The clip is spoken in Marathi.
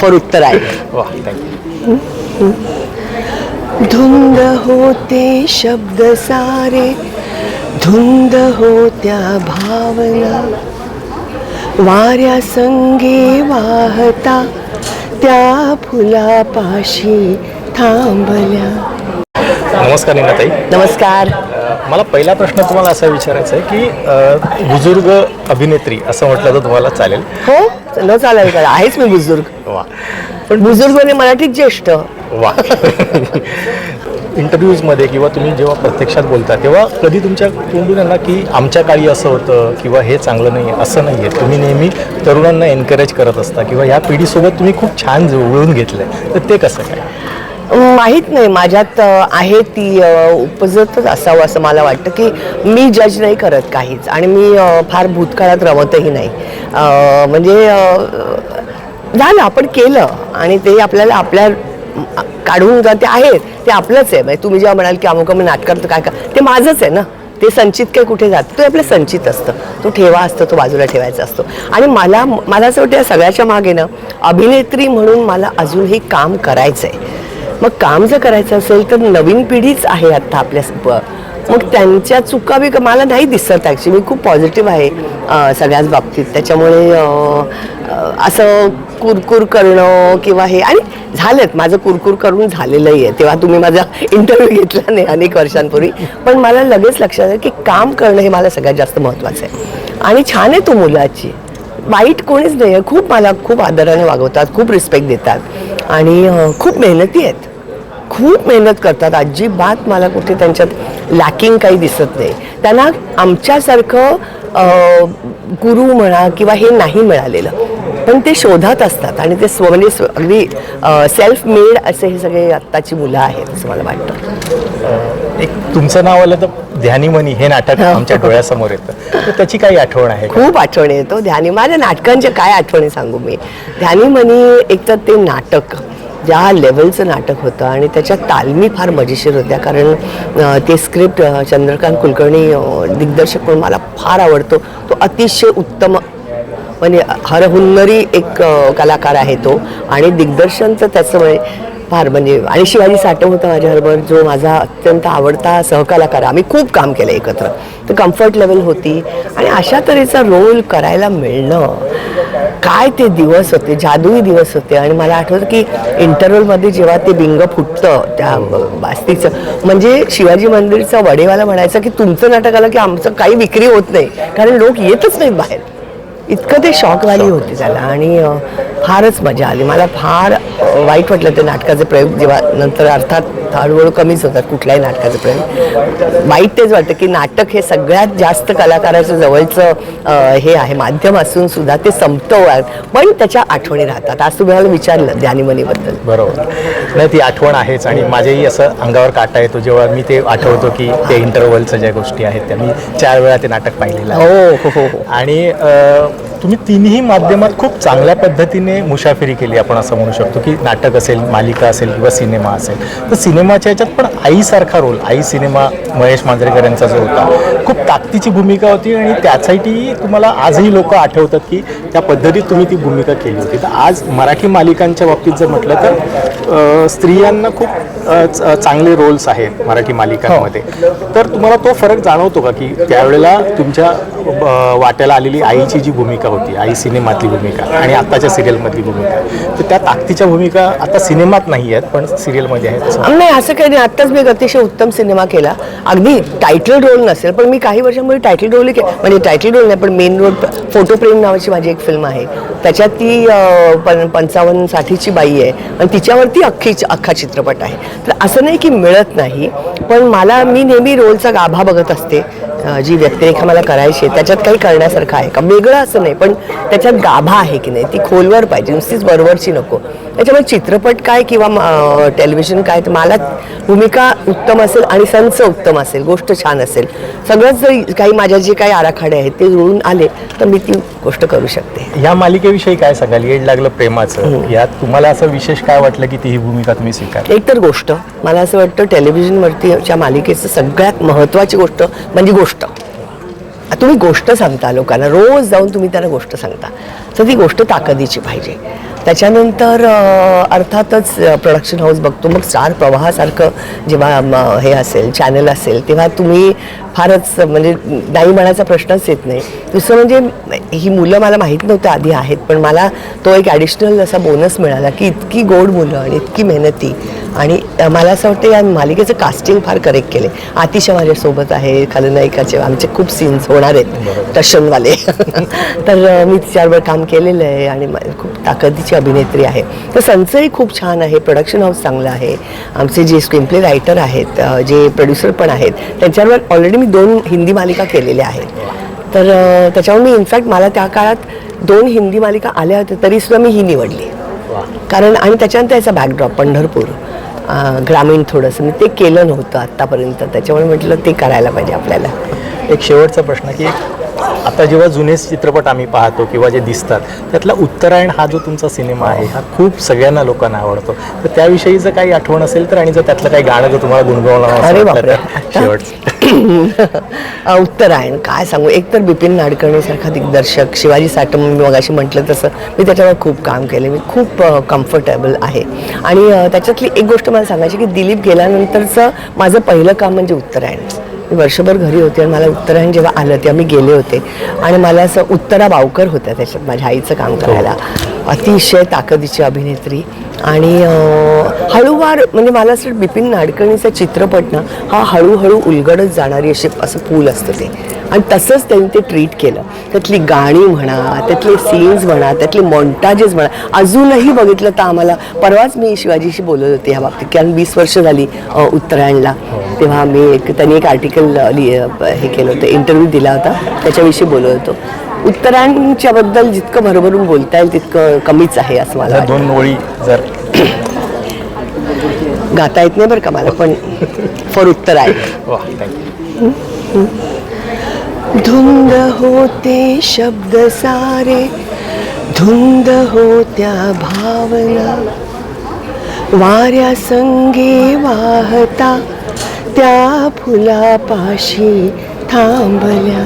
फॉर वा थँक्यू धुंद होते शब्द सारे धुंद होत्या भावना. वाऱ्या संगे वाहता त्या फुलापाशी थांबल्या. नमस्कार नीनाताई. नमस्कार. मला पहिला प्रश्न तुम्हाला असा विचारायचा आहे की बुजुर्ग अभिनेत्री असं म्हटलं तर तुम्हाला चालेल. हो न चालेल का आहेच मी बुजुर्ग. वा. पण बुजुर्ग म्हणजे मराठीत ज्येष्ठ. वा. इंटरव्ह्यूजमध्ये किंवा तुम्ही जेव्हा प्रत्यक्षात बोलता तेव्हा कधी तुमच्या तोंडून ना की आमच्या काळी असं होतं किंवा हे चांगलं नाही आहे असं नाही आहे तुम्ही नेहमी तरुणांना एनकरेज करत असता किंवा ह्या पिढीसोबत तुम्ही खूप छान जुळवून घेतलं आहे तर ते कसं काय? माहीत नाही. माझ्यात आहे ती उपजतच असावं असं मला वाटतं की मी जज नाही करत काहीच. आणि मी फार भूतकाळात रमतही नाही. म्हणजे झालं आपण केलं. आणि ते आपल्याला आपल्या काढून जा- ते आहेत ते आपलंच आहे. म्हणजे तुम्ही जेव्हा म्हणाल की अमुक मी नाटकात काय का ते माझंच आहे ना. ते संचित काय कुठे जातं ते आपलं संचित असतं. तो ठेवा असतो तो बाजूला ठेवायचा असतो. आणि मला मला असं वाटतं या सगळ्याच्या मागे ना अभिनेत्री म्हणून मला अजूनही काम करायचं आहे मग काम जर करायचं असेल तर नवीन पिढीच आहे आत्ता आपल्या मग त्यांच्या चुका बी मला नाही दिसत ॲक्च्युली मी खूप पॉझिटिव्ह आहे सगळ्याच बाबतीत. त्याच्यामुळे असं कुरकुर करणं किंवा हे आणि झालेत. माझं कुरकुर करून झालेलंही आहे. तेव्हा तुम्ही माझा इंटरव्ह्यू घेतला नाही अनेक वर्षांपूर्वी. पण मला लगेच लक्षात आलं की काम करणं हे मला सगळ्यात जास्त महत्त्वाचं आहे. आणि छान आहे तो मुलाची. वाईट कोणीच नाही आहे खूप मला खूप आदराने वागवतात खूप रिस्पेक्ट देतात. आणि खूप मेहनती आहेत. खूप मेहनत करतात. अजिबात मला कुठे त्यांच्यात लॅकिंग काही दिसत नाही. त्यांना आमच्यासारखं गुरु म्हणा किंवा हे नाही मिळालेलं. पण ते शोधात असतात आणि ते स्व म्हणजे स्व- अगदी सेल्फ मेड असे हे सगळे आत्ताची मुलं आहेत असं मला वाटतं. एक तुमचं नाव आलं तर ध्यानीमनी हे नाटक आमच्या डोळ्यासमोर येतं. तर त्याची काही आठवण आहे? खूप आठवणी येतो. ध्यानी माझ्या नाटकांच्या काय आठवणी सांगू मी? ध्यानीमनी एक तर ते नाटक ज्या लेवलचं नाटक होतं आणि त्याच्या तालमी फार मजेशीर होत्या. कारण ते स्क्रिप्ट चंद्रकांत कुलकर्णी दिग्दर्शक म्हणून मला फार आवडतो. तो अतिशय उत्तम म्हणजे हरहुन्नरी एक कलाकार आहे तो. आणि दिग्दर्शनचं त्याचं म्हणजे फार म्हणजे आणि शिवाजी साठव होता माझ्याबरोबर जो माझा अत्यंत आवडता सहकलाकार आम्ही खूप काम केलं एकत्र. तर कम्फर्ट लेवल होती. आणि अशा तऱ्हेचा रोल करायला मिळणं काय ते दिवस होते जादुई दिवस होते. आणि मला आठवतं की इंटरव्हलमध्ये जेव्हा ते बिंग फुटतं त्या बास्तीचं म्हणजे शिवाजी मंदिरचा वडेवाला म्हणायचा की तुमचं नाटक आलं की आमचं काही विक्री होत नाही. कारण लोक येतच नाहीत बाहेर. इतकं ते शॉक व्हॅली होती त्याला. आणि फारच मजा आली. मला फार वाईट वाटलं ते नाटकाचे प्रयोग जेव्हा नंतर अर्थात हळूहळू कमीच होतात कुठल्याही नाटकाचे प्रयोग वाईट तेच वाटतं की नाटक हे सगळ्यात जास्त कलाकाराच्या जवळचं हे आहे. माध्यम असून सुद्धा ते संपतं पण त्याच्या आठवणी राहतात. आज तुम्ही मला विचारलं ध्यानीमनीबद्दल बरोबर. नाही ती आठवण आहेच आणि माझ्याही असं अंगावर काटा येतो. जेव्हा मी ते आठवतो की ते इंटरव्हलच्या ज्या गोष्टी आहेत त्या मी चार वेळा ते नाटक पाहिलेलं आहे. हो हो हो हो. आणि तुम्ही तिन्ही माध्यमात खूप चांगल्या पद्धतीने मुसाफिरी केली आपण असं म्हणू शकतो की नाटक असेल मालिका असेल किंवा सिनेमा असेल. तर सिनेमाच्या ह्याच्यात पण आईसारखा रोल आई सिनेमा महेश मांजरेकर यांचा जो होता खूप ताकदीची भूमिका होती आणि त्यासाठी तुम्हाला आजही लोक आठवतात की त्या पद्धतीत तुम्ही ती भूमिका केली होती. तर आज मराठी मालिकांच्या बाबतीत जर म्हटलं तर स्त्रियांना खूप चांगले रोल्स आहेत मराठी मालिकांमध्ये. तर तुम्हाला तो फरक जाणवतो का की त्यावेळेला तुमच्या वाट्याला आलेली आईची जी भूमिका होती आई सिनेमातली भूमिका आणि आत्ताच्या सिरियलमधली भूमिका तर त्या ताकदीच्या भूमिका आता सिनेमात नाही आहेत पण सिरियलमध्ये आहेत. नाही असं काही नाही. आत्ताच मी एक अतिशय उत्तम सिनेमा केला. अगदी टायटल रोल नसेल पण मी काही वर्षांपूर्वी टायटल रोल म्हणजे टायटल रोल नाही पण मेन रोल फोटो प्रेम नावाची माझी एक फिल्म आहे. त्याच्यात ती पं पंचावन्न साठीची बाई आहे. आणि तिच्यावरती अख्खी अख्खा चित्रपट आहे. तर असं नाही की मिळत नाही पण मला मी नेहमी रोलचा गाभा बघत असते. जी व्यक्तिरेखा मला करायची आहे त्याच्यात काही करण्यासारखं आहे का? वेगळं असं नाही पण त्याच्यात गाभा आहे की नाही ती खोलवर पाहिजे. नुसतीच बरोबरची नको. त्याच्यामुळे चित्रपट काय किंवा टेलिव्हिजन काय तर मला भूमिका उत्तम असेल आणि संच उत्तम असेल गोष्ट छान असेल. सगळंच जर काही माझ्या जे काही आराखडे आहेत ते जुळून आले तर मी ती गोष्ट करू शकते. या मालिकेविषयी काय सांगाल? येड लागलं प्रेमाचं. यात तुम्हाला असं विशेष काय वाटलं की ती ही भूमिका तुम्ही स्वीकार एक तर गोष्ट मला असं वाटतं टेलिव्हिजनवरतीच्या मालिकेचं सगळ्यात महत्त्वाची गोष्ट म्हणजे गोष्ट. तुम्ही गोष्ट सांगता लोकांना रोज जाऊन तुम्ही त्यांना गोष्ट सांगता. तर ती गोष्ट ताकदीची पाहिजे. त्याच्यानंतर अर्थातच प्रोडक्शन हाऊस बघतो. मग स्टार प्रवाहासारखं जेव्हा हे असेल चॅनल असेल तेव्हा तुम्ही फारच म्हणजे नाही म्हणायचा प्रश्नच येत नाही. दुसरं म्हणजे ही मुलं मला माहीत नव्हतं आधी आहेत पण मला तो एक ॲडिशनल असा बोनस मिळाला की इतकी गोड मुलं आणि इतकी मेहनती आणि मला असं वाटतं या मालिकेचं कास्टिंग फार करेक्ट केले आतिशा माझ्यासोबत आहे खलनायिकाचे आमचे खूप सीन्स होणार आहेत टशनवाले तर मी तिच्याबरोबर काम केलेलं आहे आणि खूप ताकदीची अभिनेत्री आहे. तर संचही खूप छान आहे प्रोडक्शन हाऊस चांगलं आहे. आमचे जे स्क्रीनप्ले रायटर आहेत जे प्रोड्युसर पण आहेत त्यांच्याबरोबर ऑलरेडी मी दोन हिंदी मालिका केलेल्या आहेत. तर अ, त्याच्यामुळे मी इनफॅक्ट मला त्या काळात दोन हिंदी मालिका आल्या होत्या तरीसुद्धा मी ही निवडली. कारण आणि त्याच्यानंतर याचा बॅकड्रॉप पंढरपूर ग्रामीण थोडंसं मी ते केलं नव्हतं आत्तापर्यंत. त्याच्यामुळे म्हटलं ते करायला पाहिजे आपल्याला. एक शेवटचा प्रश्न की आता जेव्हा जुने चित्रपट आम्ही पाहतो किंवा जे दिसतात त्यातला उत्तरायण हा जो तुमचा सिनेमा आहे हा खूप सगळ्यांना लोकांना आवडतो. तर त्याविषयीचं काही आठवण असेल तर आणि जर त्यातलं काही गाणं जर तुम्हाला अ, उत्तरायण काय सांगू? एक तर बिपिन नाडकर्णीसारखा दिग्दर्शक शिवाजी साटम मी मगाशी म्हटलं तसं मी त्याच्यावर खूप काम केलं. मी खूप कम्फर्टेबल आहे. आणि त्याच्यातली एक गोष्ट मला सांगायची की दिलीप गेल्यानंतरचं माझं पहिलं काम म्हणजे उत्तरायण. मी वर्षभर घरी होते आणि मला उत्तरायण जेव्हा आलं तेव्हा मी गेले होते. आणि मला असं उत्तरा बावकर होत्या त्याच्यात माझ्या आईचं काम करायला. अतिशय ताकदीची अभिनेत्री. आणि हळूवार म्हणजे मला असं बिपिन नाडकर्णीचा चित्रपट ना हा हळूहळू उलगडत जाणारी अशी असं पूल असतं ते. आणि तसंच त्यांनी ते ट्रीट केलं. त्यातली गाणी म्हणा त्यातले सीन्स म्हणा त्यातले मॉन्टाजेस म्हणा अजूनही बघितलं तर आम्हाला परवाच मी शिवाजीशी बोलत होते ह्या बाबतीत कारण वीस वर्ष झाली उत्तरायणला. तेव्हा मी एक त्यांनी एक आर्टिकल हे केलं होतं इंटरव्ह्यू दिला होता त्याच्याविषयी बोलत होतो. उत्तरायणच्या बद्दल जितकं भरभरून बोलता येईल तितकं कमीच आहे असं मला वाटतं. दोन ओळी जर गाता येत नाही बरं का मला पण फॉर उत्तर आहे. वा थँक्यू धुंद होते शब्द सारे धुंद होत्या भावना. वाऱ्या संगे वाहता त्या फुलापाशी थांबल्या.